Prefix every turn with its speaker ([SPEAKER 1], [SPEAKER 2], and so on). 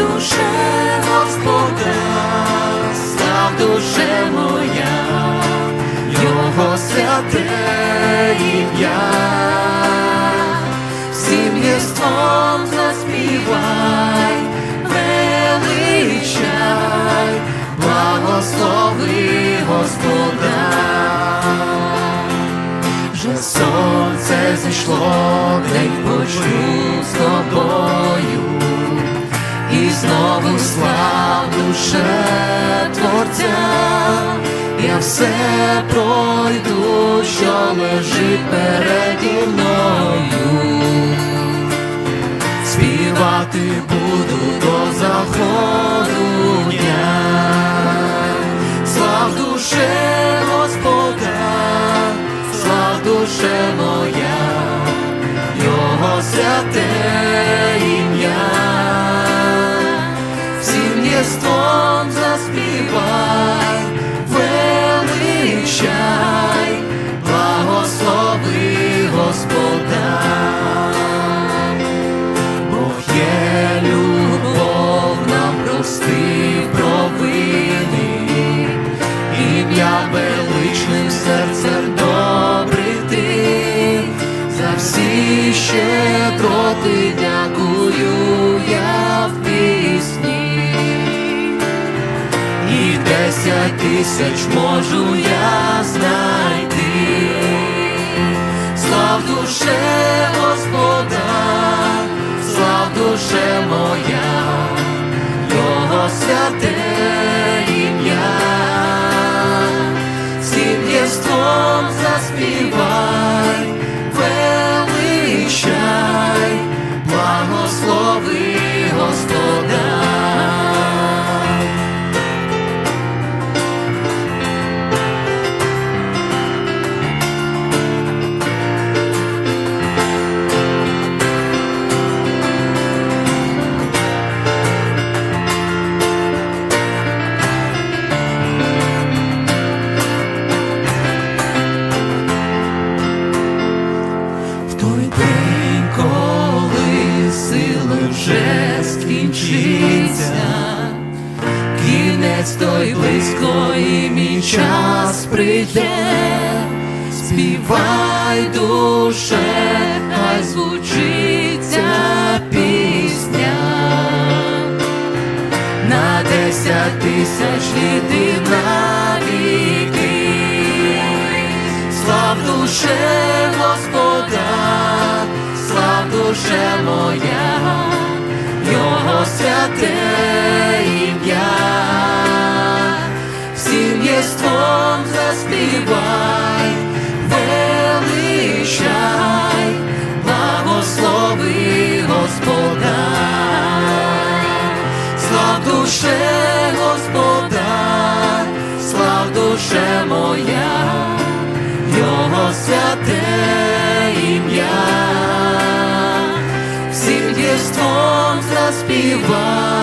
[SPEAKER 1] душе Господа, слав душе моя, Його святе ім'я, всім єством заспівай, величай, благослови Господа, вже сонце зійшло, день почув з тобою знову слав душе Творця, я все пройду, що лежить переді мною, співати буду до заходу дня, слав душе Господа, слав душе моя, всі щедроти дякую я в пісні, і десять тисяч можу я знайти, слав душе Господа, слав душе моя, скінчиться, кінець той близько і мій час прийде, співай душе, хай звучиться пісня. На десять тисяч літи навіки, слав душе Господа, слав душе моя, святе ім'я, всім єством заспівай, величай, благослови Господа слав душе Господа, слав душе моя, заспівай,